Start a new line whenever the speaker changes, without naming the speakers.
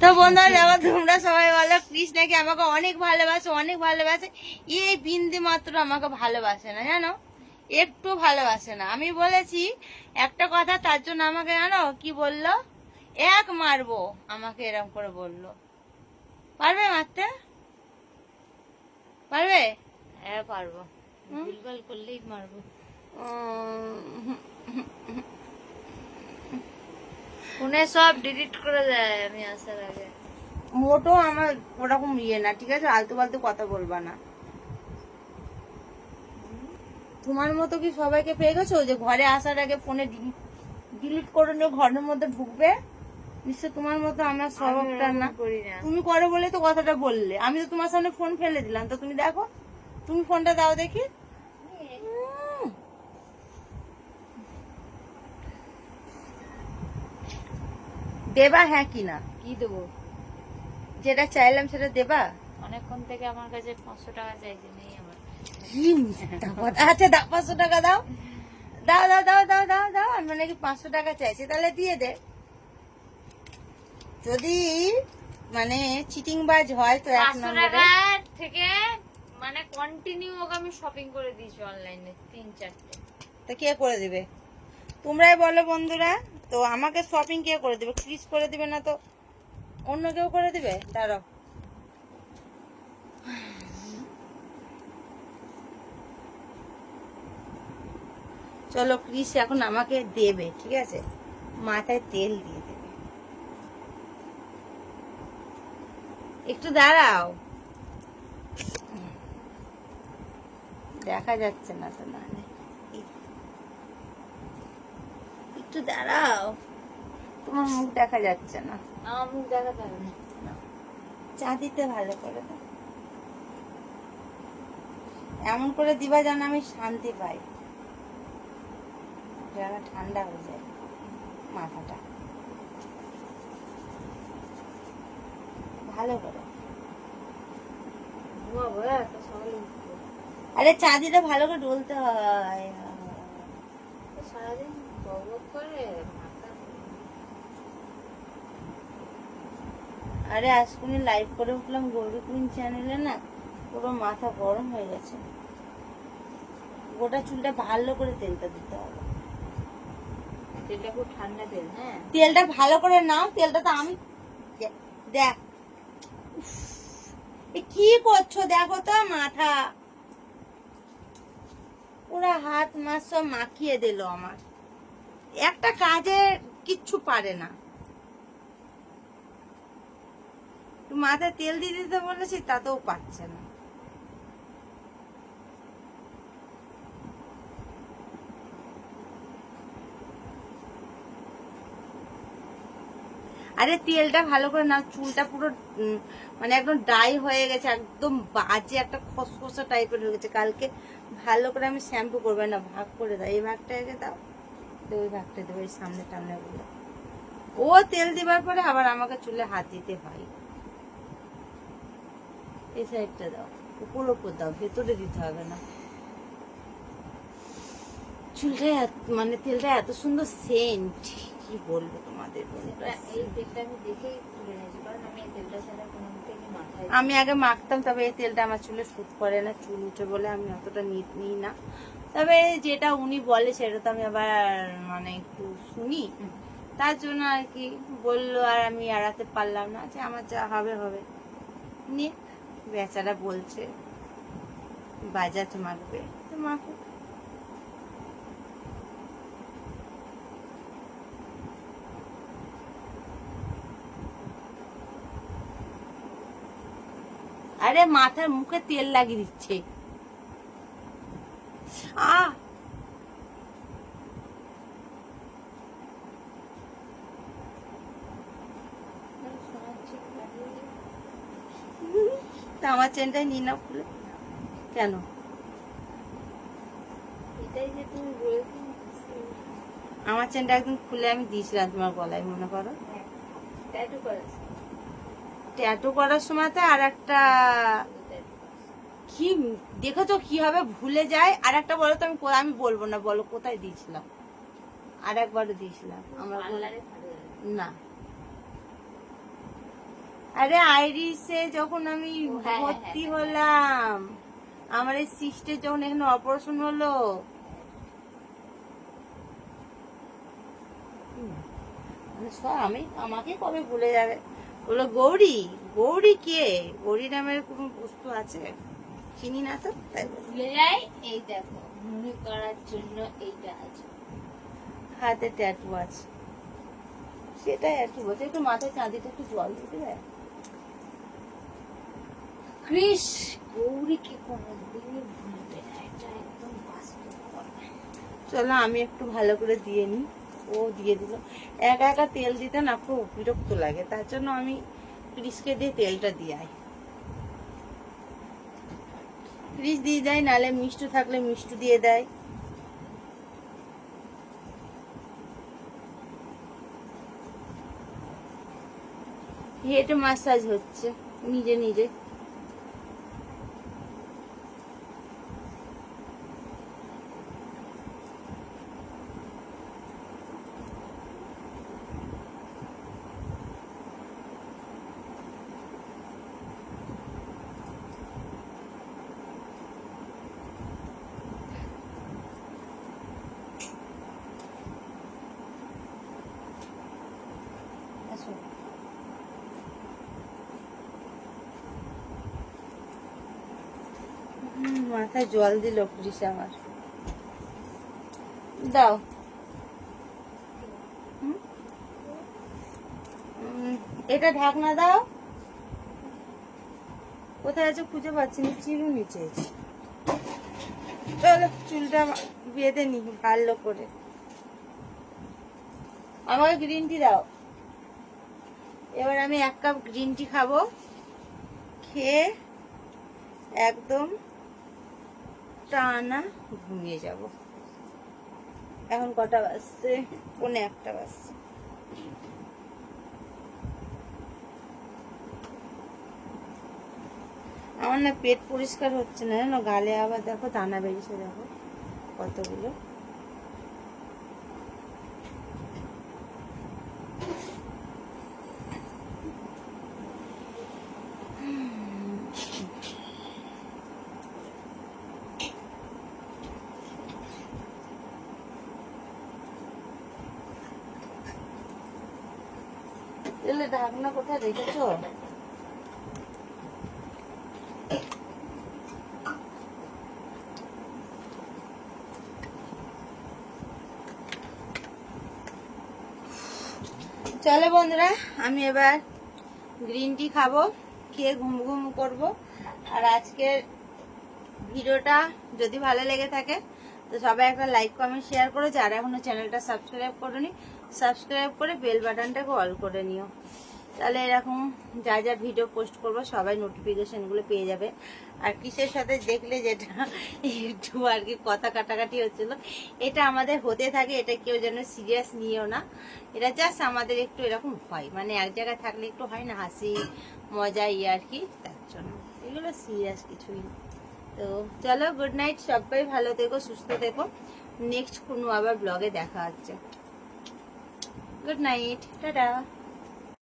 তো বন্ধুরা দেখো তোমরা সবাই বলো কৃষ্ণাকে আমাকে অনেক ভালোবাসে অনেক ভালোবাসে। এই বিন্দু মাত্র আমাকে ভালোবাসে না জানো? একটু ভালোবাসে না। আমি বলেছি একটা কথা তার জন্য আমাকে জানো? কি বলল? এক মারবো আমাকে এরকম করে বলল। পারবে মারতে? পারবে?
হ্যাঁ পারব? ভুলভাল করলেই মারবো। ফোনে সব ডিলিট করে দেয় আমি আসার আগে।
মোটো আমার ওরকম ইয়ে না ঠিক আছে? আলতু ফালতু কথা বলবা না। তোমার মতো কি সবাইকে পেয়ে গেছো? যে ঘরে আসার আগে ফোনে ডিলিট করে নিয়ে ঘরের মধ্যে ঢুকবে? নিশ্চয় তোমার মতো আমার স্বভাবটা না।
করি না।
তুমি করো বলে তো কথাটা বললে। আমি তো তোমার সামনে ফোন ফেলে দিলাম। তো তুমি দেখো। তুমি ফোনটা দাও দেখি। দেবা হ্যাঁ কি না?
কি দেবো?
যেটা চাইলাম সেটা দেবা?
অনেকক্ষণ থেকে আমার কাছে পাঁচশো টাকা চাইছে নেই আমার।
কি আচ্ছা দাও পাঁচশো টাকা দাও। দাও দাও দাও দাও দাও দাও। আমি নাকি পাঁচশো টাকা চাইছি তাহলে দিয়ে দে। যদি মানে চিটিং বাজ হয় তো এক নম্বরে।
থেকে মানে কন্টিনিউ ওকে আমি শপিং করে দিয়েছি অনলাইনে তিন চারটে।
তো কে করে দিবে? তোমরাই বলো বন্ধুরা, তো আমাকে শপিং কে করে দিবে? ক্রিস করে দিবে না তো? অন্য কেউ করে দিবে? দাঁড়াও। চলো ক্রিস এখন আমাকে দেবে, ঠিক আছে? মাথায় তেল দিয়ে দেবে। একটু দাঁড়াও। দেখা যাচ্ছে না তো না একটু দাঁড়াও। তোমার মুখ দেখা যাচ্ছে না।
আমার মুখ দেখাতে হবে না।
চা দিতে ভালো করে দাও। এমন করে দিবা যেন আমি শান্তি পাই। যেন ঠান্ডা হয়ে যায় মাথাটা। ভালো করে।
হ্যাঁ
আরে চা দিতে ভালো করে ডলতে হয়।
সারাদিন
আরে আজকুনি লাইভ করে উঠলাম গৌরী কুইন চ্যানেলে না পুরো মাথা গরম হয়ে গেছে। গোটা চুলটা ভালো করে তেলটা দিতে হবে।
তেলটা খুব ঠান্ডা তেল হ্যাঁ?
তেলটা ভালো করে নাও তেলটা তো আমি দেখ। কি করছ? দেখো তো মাথা। পুরা হাত মাস সব মাখিয়ে দিল আমার। একটা কাজে কিচ্ছু পারে না। মাথায় তেল দিয়ে দিতে বলেছি, তাতেও পাচ্ছে না। আরে তেলটা ভালো করে না চুলটা পুরো মানে একদম ড্রাই হয়ে গেছে, একদম বাজে, একটা খসখসা টাইপের হয়ে গেছে। কালকে ভালো করে আমি শ্যাম্পু করবে না, ভাগ করে দাও। এই ভাগটা দাও। তো ওই ভাগটা দেবো এই সামনে টামনে গুলো ও তেল দিবার পরে আবার আমাকে চুলে হাত দিতে হয়। এই সাইডটা দাও উপর উপর দাও ভেতরে দিতে হবে না। চুলটা মানে তেলটা এত সুন্দর সেন্ট কি বলব তোমাদের
এই তেলটা আমি দেখেই তুলে নিয়েছি কারণ আমি এই তেলটা ছাড়া কোনো
আমি আগে মাখতাম, তবে এই তেলটা আমার চুলে শুট করে না, চুল উঠে বলে আমি অতটা নিই না। তবে যেটা উনি বলে সেটা তো আমি আবার মানে একটু শুনি। তার জন্য আর কি বলল, আর আমি এড়াতে পারলাম না, যে আমার যা হবে হবে। নিয়ে বেচারা বলছে বাজাজ মাখবে তো মাখুক আরে মাথার মুখে তেল লাগিয়ে দিচ্ছে। তা আমার চেনটাই নিয়ে নাও খুলে। কেন?
এটাই যে তুমি
আমার চেনটা একদম খুলে আমি দিয়েছিলাম তোমার গলায় মনে করো?
ট্যাটু করেছে।
ট্যাটু করার সময়তে আর একটা কি দেখেছ কীভাবে ভুলে যায়? আর একটা বলো তো আমি আমি বলব না বলো কোথায় দিয়েছিলাম? আর একবারও দিয়েছিলাম। আমার না। আরে আইরিসে যখন আমি
হ্যাঁ, হ্যাঁ,
ভর্তি
হ্যাঁ,
হলাম আমার এই সিস্টের যখন এখানে অপারেশন হলো মানে আমি আমাকে কবে ভুলে যাবে? বলল গৌরী গৌরী কে? গৌরী নামের কোনো বস্তু আছে? চিনি না তো তাই
এই দেখো মনে করার জন্য এইটা আছে।
হাতে ট্যাটু আছে সেটাই আর কি বলছে একটু মাথায় চাঁদিতে একটু জল দিতে দেয়।
গৌরীকে কোনোদিনই ভুলবে না এটা একদম বাস্তব
চলো আমি একটু ভালো করে দিয়ে নিই। ও দিয়ে দিল। একা একা তেল দিতে না খুব বিরক্ত লাগে, তার জন্য আমি ক্রিসকে দিয়ে তেলটা দিয়ে আই। ক্রিস দিয়ে দেয়, নালে মিষ্টি থাকলে মিষ্টি দিয়ে দেয়। হেড মাসাজ হচ্ছে, নিজে নিজে। মাথায় জল দিল ক্রিস আমার। দাও। এটা ঢাকনা দাও। কোথায় আছে খুঁজে পাচ্ছি না, চিরু নিচে চলো, চুলটা বেঁধে নি, ভালো করে। আমাকে গ্রিন টি দাও। এবার আমি এক কাপ গ্রিন টি খাব। খেয়ে একদম টানা ঘুমিয়ে যাব। এখন কটা বাজছে? পৌনে একটা বাজছে। আমার না পেট পরিষ্কার হচ্ছে না, জানো? গালে আবার দেখো দানা বেরিয়েছে, দেখো কতগুলো। এলে ঢাকনা কোথায় বন্ধুরা, আমি এবার গ্রিন টি খাব, খেয়ে ঘুম ঘুম করব। আর আজকের ভিডিওটা যদি ভালো লেগে থাকে, তো সবাই একটা লাইক কমেন্ট শেয়ার করো যারা এখনও চ্যানেলটা সাবস্ক্রাইব করোনি সাবস্ক্রাইব করে বেল বাটনটাকে অল করে নিও। তাহলে এরকম যা যা ভিডিও পোস্ট করব সবাই নোটিফিকেশনগুলো পেয়ে যাবে। আর কিসের সাথে দেখলে যেটা একটু আর কি কথা কাটাকাটি হচ্ছিল, এটা আমাদের হতে থাকে, এটা কেউ যেন সিরিয়াস নিয়েও না। এটা জাস্ট আমাদের একটু এরকম হয় মানে এক জায়গায় থাকলে একটু হয় না, হাসি, মজা ইয়ে আর কি, তার জন্য। এগুলো সিরিয়াস কিছুই তো চলো গুড নাইট সবাই ভালো থেকো, সুস্থ থেকো। নেক্সট কোনো আবার ব্লগে দেখা হচ্ছে। Good night tata